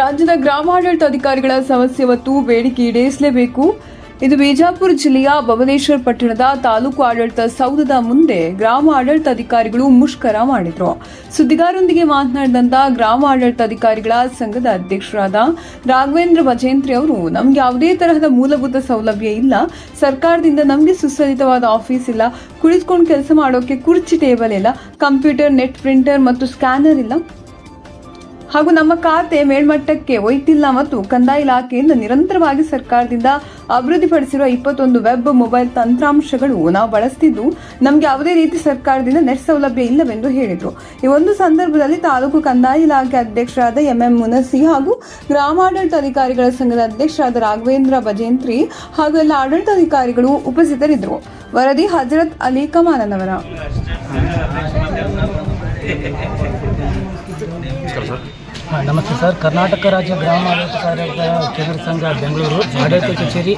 ರಾಜ್ಯದ ಗ್ರಾಮಾಡಳಿತ ಅಧಿಕಾರಿಗಳ ಸಮಸ್ಯೆ ಮತ್ತು ಬೇಡಿಕೆ ಈಡೇರಿಸಲೇಬೇಕು. ಇದು ಬಿಜಾಪುರ ಜಿಲ್ಲೆಯ ಭವನೇಶ್ವರ ಪಟ್ಟಣದ ತಾಲೂಕು ಆಡಳಿತ ಸೌಧದ ಮುಂದೆ ಗ್ರಾಮ ಆಡಳಿತ ಅಧಿಕಾರಿಗಳು ಮುಷ್ಕರ ಮಾಡಿದ್ರು. ಸುದ್ದಿಗಾರರೊಂದಿಗೆ ಮಾತನಾಡಿದಂತ ಗ್ರಾಮ ಆಡಳಿತ ಅಧಿಕಾರಿಗಳ ಸಂಘದ ಅಧ್ಯಕ್ಷರಾದ ರಾಘವೇಂದ್ರ ಭಜೇಂತ್ರಿ ಅವರು, ನಮ್ಗೆ ಯಾವುದೇ ತರಹದ ಮೂಲಭೂತ ಸೌಲಭ್ಯ ಇಲ್ಲ. ಸರ್ಕಾರದಿಂದ ನಮಗೆ ಸುಸಜ್ಜಿತವಾದ ಆಫೀಸ್ ಇಲ್ಲ. ಕುಳಿತುಕೊಂಡು ಕೆಲಸ ಮಾಡೋಕೆ ಕುರ್ಚಿ ಟೇಬಲ್ ಇಲ್ಲ. ಕಂಪ್ಯೂಟರ್, ನೆಟ್ ಪ್ರಿಂಟರ್ ಮತ್ತು ಸ್ಕ್ಯಾನರ್ ಇಲ್ಲ. ಹಾಗೂ ನಮ್ಮ ಖಾತೆ ಮೇಲ್ಮಟ್ಟಕ್ಕೆ ಒಯ್ತಿಲ್ಲ ಮತ್ತು ಕಂದಾಯ ಇಲಾಖೆಯಿಂದ ನಿರಂತರವಾಗಿ ಸರ್ಕಾರದಿಂದ ಅಭಿವೃದ್ಧಿಪಡಿಸಿರುವ ಇಪ್ಪತ್ತೊಂದು ವೆಬ್ ಮೊಬೈಲ್ ತಂತ್ರಾಂಶಗಳು ನಾವು ಬಳಸ್ತಿದ್ದು ನಮಗೆ ಯಾವುದೇ ರೀತಿ ಸರ್ಕಾರದಿಂದ ನೆಟ್ ಸೌಲಭ್ಯ ಇಲ್ಲವೆಂದು ಹೇಳಿದರು. ಈ ಒಂದು ಸಂದರ್ಭದಲ್ಲಿ ತಾಲೂಕು ಕಂದಾಯ ಇಲಾಖೆ ಅಧ್ಯಕ್ಷರಾದ ಎಂಎಂ ಮುನಸಿ ಹಾಗೂ ಗ್ರಾಮಾಡಳಿತ ಅಧಿಕಾರಿಗಳ ಸಂಘದ ಅಧ್ಯಕ್ಷರಾದ ರಾಘವೇಂದ್ರ ಭಜೇಂತ್ರಿ ಹಾಗೂ ಎಲ್ಲ ಆಡಳಿತಾಧಿಕಾರಿಗಳು ಉಪಸ್ಥಿತರಿದ್ದರು. ವರದಿ ಹಜರತ್ ಅಲಿ ಕಮಾನನವರ. ಹಾ, ನಮಸ್ತೆ ಸರ್. ಕರ್ನಾಟಕ ರಾಜ್ಯ ಗ್ರಾಮ ಆಡಳಿತ ಕಾರ್ಯಕರ್ತರ ಕೇಂದ್ರ ಸಂಘ ಬೆಂಗಳೂರು, ಆಡಳಿತ ಕಚೇರಿ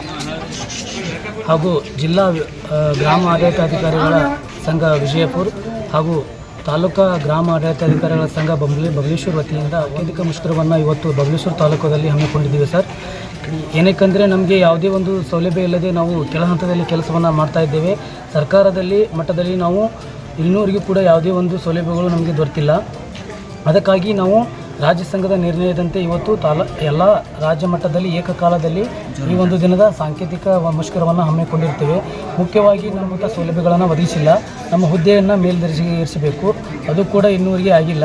ಹಾಗೂ ಜಿಲ್ಲಾ ಗ್ರಾಮ ಆಡಳಿತಾಧಿಕಾರಿಗಳ ಸಂಘ ವಿಜಯಪುರ ಹಾಗೂ ತಾಲೂಕಾ ಗ್ರಾಮ ಆಡಳಿತಾಧಿಕಾರಿಗಳ ಸಂಘ ಬಂಬಲಿ ಬಬಲೇಶ್ವರ ವತಿಯಿಂದ ವೈದಿಕ ಮುಷ್ಕರವನ್ನು ಇವತ್ತು ಬಬಲೇಶ್ವರ ತಾಲೂಕದಲ್ಲಿ ಹಮ್ಮಿಕೊಂಡಿದ್ದೀವಿ ಸರ್. ಏನಕ್ಕೆಂದರೆ ನಮಗೆ ಯಾವುದೇ ಒಂದು ಸೌಲಭ್ಯ ಇಲ್ಲದೆ ನಾವು ಕೆಲ ಹಂತದಲ್ಲಿ ಕೆಲಸವನ್ನು ಮಾಡ್ತಾ ಇದ್ದೇವೆ. ಸರ್ಕಾರದಲ್ಲಿ ಮಟ್ಟದಲ್ಲಿ ನಾವು ಇನ್ನೂವರೆಗೂ ಕೂಡ ಯಾವುದೇ ಒಂದು ಸೌಲಭ್ಯಗಳು ನಮಗೆ ದೊರೆತಿಲ್ಲ. ಅದಕ್ಕಾಗಿ ನಾವು ರಾಜ್ಯ ಸಂಘದ ನಿರ್ಣಯದಂತೆ ಇವತ್ತು ತಾಲ ಎಲ್ಲ ರಾಜ್ಯ ಮಟ್ಟದಲ್ಲಿ ಏಕಕಾಲದಲ್ಲಿ ಈ ಒಂದು ದಿನದ ಸಾಂಕೇತಿಕ ಮುಷ್ಕರವನ್ನು ಹಮ್ಮಿಕೊಂಡಿರ್ತೇವೆ ಮುಖ್ಯವಾಗಿ ನಮ್ಮಂಥ ಸೌಲಭ್ಯಗಳನ್ನು ಒದಗಿಸಿಲ್ಲ. ನಮ್ಮ ಹುದ್ದೆಯನ್ನು ಮೇಲ್ದರ್ಜೆಗೆ ಏರಿಸಬೇಕು ಅದು ಕೂಡ ಇನ್ನೂವರೆಗೆ ಆಗಿಲ್ಲ.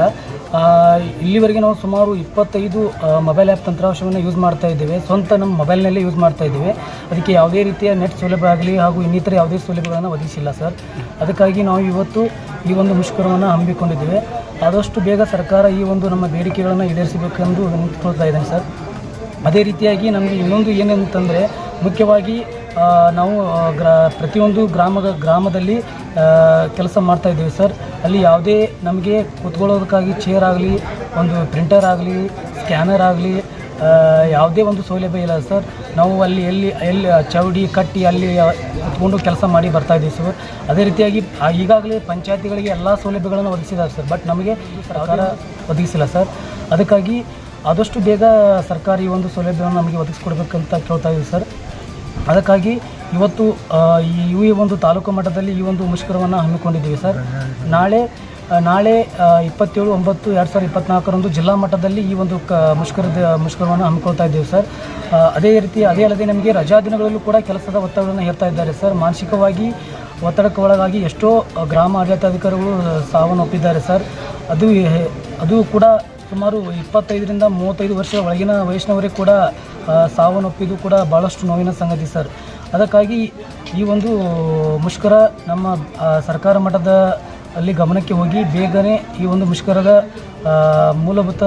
ಇಲ್ಲಿವರೆಗೆ ನಾವು ಸುಮಾರು ಇಪ್ಪತ್ತೈದು ಮೊಬೈಲ್ ಆ್ಯಪ್ ತಂತ್ರಾಂಶವನ್ನು ಯೂಸ್ ಮಾಡ್ತಾ ಇದ್ದೇವೆ. ಸ್ವಂತ ನಮ್ಮ ಮೊಬೈಲ್ನಲ್ಲೇ ಯೂಸ್ ಮಾಡ್ತಾ ಇದ್ದೇವೆ. ಅದಕ್ಕೆ ಯಾವುದೇ ರೀತಿಯ ನೆಟ್ ಸೌಲಭ್ಯ ಆಗಲಿ ಹಾಗೂ ಇನ್ನಿತರ ಯಾವುದೇ ಸೌಲಭ್ಯಗಳನ್ನು ಒದಗಿಸಿಲ್ಲ ಸರ್ ಅದಕ್ಕಾಗಿ ನಾವು ಇವತ್ತು ಈ ಒಂದು ಮುಷ್ಕರವನ್ನು ಹಮ್ಮಿಕೊಂಡಿದ್ದೇವೆ. ಆದಷ್ಟು ಬೇಗ ಸರ್ಕಾರ ಈ ಒಂದು ನಮ್ಮ ಬೇಡಿಕೆಗಳನ್ನು ಈಡೇರಿಸಬೇಕೆಂದು ನಿಂತ್ಕೊಳ್ತಾ ಇದ್ದೇನೆ ಸರ್ ಅದೇ ರೀತಿಯಾಗಿ ನಮಗೆ ಇನ್ನೊಂದು ಏನಂತಂದರೆ, ಮುಖ್ಯವಾಗಿ ನಾವು ಗ್ರ, ಪ್ರತಿಯೊಂದು ಗ್ರಾಮದ, ಗ್ರಾಮದಲ್ಲಿ ಕೆಲಸ ಮಾಡ್ತಾ ಇದ್ದೀವಿ ಸರ್. ಅಲ್ಲಿ ಯಾವುದೇ ನಮಗೆ ಕೂತ್ಕೊಳ್ಳೋದಕ್ಕಾಗಿ ಚೇರ್ ಆಗಲಿ, ಒಂದು ಪ್ರಿಂಟರ್ ಆಗಲಿ ಸ್ಕ್ಯಾನರ್ ಆಗಲಿ ಯಾವುದೇ ಒಂದು ಸೌಲಭ್ಯ ಇಲ್ಲ ಸರ್. ನಾವು ಅಲ್ಲಿ, ಎಲ್ಲಿ ಎಲ್ಲಿ, ಚೌಡಿ, ಕಟ್ಟಿ ಅಲ್ಲಿ ಕುತ್ಕೊಂಡು ಕೆಲಸ ಮಾಡಿ ಬರ್ತಾ ಇದ್ದೀವಿ ಸರ್. ಅದೇ ರೀತಿಯಾಗಿ ಈಗಾಗಲೇ ಪಂಚಾಯತಿಗಳಿಗೆ ಎಲ್ಲ ಸೌಲಭ್ಯಗಳನ್ನು ಒದಗಿಸಿದ್ದಾರೆ ಸರ್. ಬಟ್ ನಮಗೆ ಸರ್ಕಾರ ಒದಗಿಸಿಲ್ಲ ಸರ್. ಅದಕ್ಕಾಗಿ ಆದಷ್ಟು ಬೇಗ ಸರ್ಕಾರ ಒಂದು ಸೌಲಭ್ಯವನ್ನು ನಮಗೆ ಒದಗಿಸ್ಕೊಡ್ಬೇಕಂತ ಕೇಳ್ತಾ ಇದ್ದೀವಿ ಸರ್. ಅದಕ್ಕಾಗಿ ಇವತ್ತು ಈ ಒಂದು ತಾಲೂಕು ಮಟ್ಟದಲ್ಲಿ ಈ ಒಂದು ಮುಷ್ಕರವನ್ನು ಹಮ್ಮಿಕೊಂಡಿದ್ದೀವಿ ಸರ್. ನಾಳೆ ನಾಳೆ ಇಪ್ಪತ್ತೇಳು, ಒಂಬತ್ತು, ಎರಡು ಸಾವಿರದ ಇಪ್ಪತ್ನಾಲ್ಕರಂದು ಜಿಲ್ಲಾ ಮಟ್ಟದಲ್ಲಿ ಈ ಒಂದು ಕ, ಮುಷ್ಕರದ, ಮುಷ್ಕರವನ್ನು ಹಮ್ಮಿಕೊಳ್ತಾ ಇದ್ದೀವಿ ಸರ್. ಅದೇ ರೀತಿ ಅದೇ ಅಲ್ಲದೆ ನಮಗೆ ರಜಾ ದಿನಗಳಲ್ಲೂ ಕೂಡ ಕೆಲಸದ ಒತ್ತಡವನ್ನು ಹೇರ್ತಾ ಇದ್ದಾರೆ ಸರ್. ಮಾನಸಿಕವಾಗಿ ಒತ್ತಡಕ್ಕೆ ಒಳಗಾಗಿ ಎಷ್ಟೋ ಗ್ರಾಮ ಆಡಳಿತಾಧಿಕಾರಿಗಳು ಸಾವನ್ನಪ್ಪಿದ್ದಾರೆ ಸರ್. ಅದು ಅದು ಕೂಡ ಸುಮಾರು ಇಪ್ಪತ್ತೈದರಿಂದ ಮೂವತ್ತೈದು ವರ್ಷ ಒಳಗಿನ ವಯಸ್ಸಿನವರೇ ಕೂಡ ಸಾವನ್ನೊಪ್ಪಿದ್ದು ಕೂಡ ಭಾಳಷ್ಟು ನೋವಿನ ಸಂಗತಿ ಸರ್. ಅದಕ್ಕಾಗಿ ಈ ಒಂದು ಮುಷ್ಕರ ನಮ್ಮ ಸರ್ಕಾರ ಮಟ್ಟದ ಅಲ್ಲಿ ಗಮನಕ್ಕೆ ಹೋಗಿ ಬೇಗನೆ ಈ ಒಂದು ಮುಷ್ಕರದ ಮೂಲಭೂತ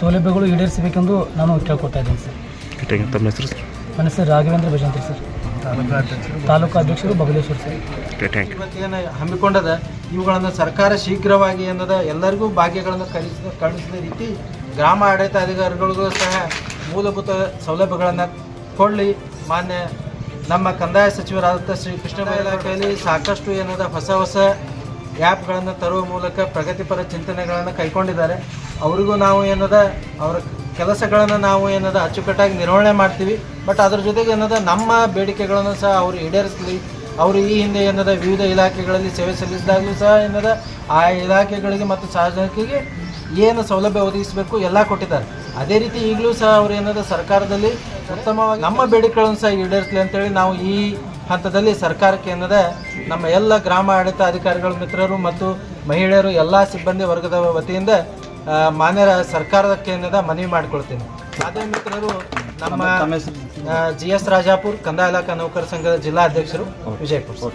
ಸೌಲಭ್ಯಗಳು ಈಡೇರಿಸಬೇಕೆಂದು ನಾನು ಕೇಳ್ಕೊತಾ ಇದ್ದೀನಿ ಸರ್? ನನ್ನ ಹೆಸರು ರಾಘವೇಂದ್ರ ಭಜಂತ್ರಿ ಸರ್. ತಾಲೂಕು ಅಧ್ಯಕ್ಷರು Bagaleshwar sir. Okay thank you ಇವತ್ತೇನು ಹಮ್ಮಿಕೊಂಡದ ಇವುಗಳನ್ನು ಸರ್ಕಾರ ಶೀಘ್ರವಾಗಿ ಏನದ ಎಲ್ಲರಿಗೂ ಭಾಗ್ಯಗಳನ್ನು ಕಳಿಸಿದ ಕಳಿಸಿದ ರೀತಿ ಗ್ರಾಮ ಆಡಳಿತ ಅಧಿಕಾರಿಗಳಿಗೂ ಸಹ ಮೂಲಭೂತ ಸೌಲಭ್ಯಗಳನ್ನು ಕೊಳ್ಳಿ ಮಾನ್ಯ ನಮ್ಮ ಕಂದಾಯ ಸಚಿವರಾದಂಥ ಶ್ರೀ ಕೃಷ್ಣ ಇಲಾಖೆಯಲ್ಲಿ ಸಾಕಷ್ಟು ಏನದ ಹೊಸ ಹೊಸ ಆ್ಯಪ್ಗಳನ್ನು ತರುವ ಮೂಲಕ ಪ್ರಗತಿಪರ ಚಿಂತನೆಗಳನ್ನು ಕೈಕೊಂಡಿದ್ದಾರೆ ಅವರಿಗೂ ನಾವು ಏನದ ಅವರ ಕೆಲಸಗಳನ್ನು ನಾವು ಏನದ ಅಚ್ಚುಕಟ್ಟಾಗಿ ನಿರ್ವಹಣೆ ಮಾಡ್ತೀವಿ. ಬಟ್ ಅದ್ರ ಜೊತೆಗೆ ಏನದ ನಮ್ಮ ಬೇಡಿಕೆಗಳನ್ನು ಸಹ ಅವರು ಈಡೇರಿಸಲಿ. ಅವರು ಈ ಹಿಂದೆ ಏನದ ವಿವಿಧ ಇಲಾಖೆಗಳಲ್ಲಿ ಸೇವೆ ಸಲ್ಲಿಸಿದಾಗಲೂ ಸಹ ಏನದ ಆ ಇಲಾಖೆಗಳಿಗೆ ಮತ್ತು ಸಾರ್ವಜನಿಕರಿಗೆ ಏನು ಸೌಲಭ್ಯ ಒದಗಿಸಬೇಕು ಎಲ್ಲ ಕೊಟ್ಟಿದ್ದಾರೆ. ಅದೇ ರೀತಿ ಈಗಲೂ ಸಹ ಅವರು ಏನದ ಸರ್ಕಾರದಲ್ಲಿ ಉತ್ತಮವಾಗಿ ನಮ್ಮ ಬೇಡಿಕೆಗಳನ್ನು ಸಹ ಈಡೇರಿಸಲಿ ಅಂತೇಳಿ ನಾವು ಈ ಹಂತದಲ್ಲಿ ಸರ್ಕಾರಕ್ಕೆ ಏನದ ನಮ್ಮ ಎಲ್ಲ ಗ್ರಾಮ ಆಡಳಿತ ಅಧಿಕಾರಿಗಳ, ಮಿತ್ರರು ಮತ್ತು ಮಹಿಳೆಯರು, ಎಲ್ಲ ಸಿಬ್ಬಂದಿ ವರ್ಗದ ವತಿಯಿಂದ ಮಾನ್ಯ ಸರ್ಕಾರದ ಕೇಂದ್ರದ ಮನವಿ ಮಾಡ್ಕೊಳ್ತೀನಿ. ಅದೇ ಮಿತ್ರರು ನಮ್ಮ ಜಿ ಎಸ್ ರಾಜಾಪುರ್ ಕಂದಾಯ ಇಲಾಖಾ ನೌಕರ ಸಂಘದ ಜಿಲ್ಲಾ ಅಧ್ಯಕ್ಷರು ವಿಜಯಪುರ.